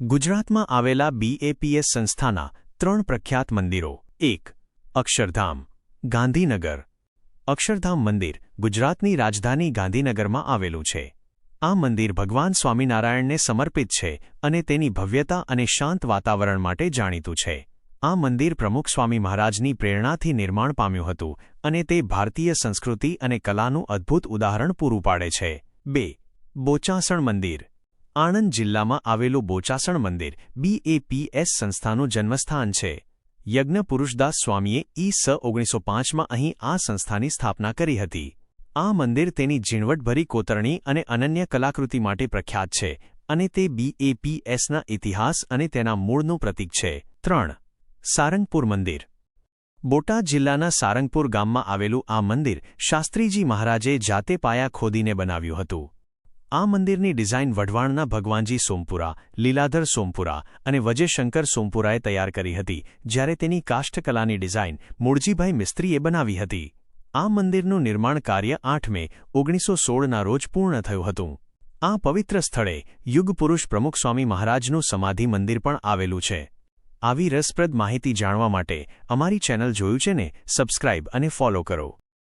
ગુજરાતમાં આવેલા બીએપીએસ સંસ્થાના ત્રણ પ્રખ્યાત મંદિરો. એક, અક્ષરધામ, ગાંધીનગર. અક્ષરધામ મંદિર ગુજરાતની રાજધાની ગાંધીનગરમાં આવેલું છે. આ મંદિર ભગવાન સ્વામિનારાયણને સમર્પિત છે અને તેની ભવ્યતા અને શાંત વાતાવરણ માટે જાણીતું છે. આ મંદિર પ્રમુખ સ્વામી મહારાજની પ્રેરણાથી નિર્માણ પામ્યું હતું અને તે ભારતીય સંસ્કૃતિ અને કલાનું અદ્ભુત ઉદાહરણ પૂરું પાડે છે. બે, બોચાસણ મંદિર. આણંદ જિલ્લામાં આવેલું બોચાસણ મંદિર બીએપીએસ સંસ્થાનું જન્મસ્થાન છે. યજ્ઞ પુરુષદાસ સ્વામીએ ઈ સ ઓગણીસો પાંચમાં અહીં આ સંસ્થાની સ્થાપના કરી હતી. આ મંદિર તેની ઝીણવટભરી કોતરણી અને અનન્ય કલાકૃતિ માટે પ્રખ્યાત છે અને તે બીએપીએસના ઇતિહાસ અને તેના મૂળનું પ્રતીક છે. ત્રણ. સારંગપુર મંદિર. બોટાદ જિલ્લાના સારંગપુર ગામમાં આવેલું આ મંદિર શાસ્ત્રીજી મહારાજે જાતે પાયા ખોદીને બનાવ્યું હતું. આ મંદિરની ડિઝાઇન વઢવાણના ભગવાનજી સોમપુરા, લીલાધર સોમપુરા અને વજયશંકર સોમપુરાએ તૈયાર કરી હતી, જ્યારે તેની કાષ્ઠકલાની ડિઝાઇન મૂળજીભાઈ મિસ્ત્રીએ બનાવી હતી. આ મંદિરનું નિર્માણ કાર્ય આઠ મે, ઓગણીસો સોળના રોજ પૂર્ણ થયું હતું. આ પવિત્ર સ્થળે યુગપુરુષ પ્રમુખ સ્વામી મહારાજનું સમાધિ મંદિર પણ આવેલું છે. આવી રસપ્રદ માહિતી જાણવા માટે અમારી ચેનલ જોયું છે ને, સબસ્ક્રાઇબ અને ફોલો કરો.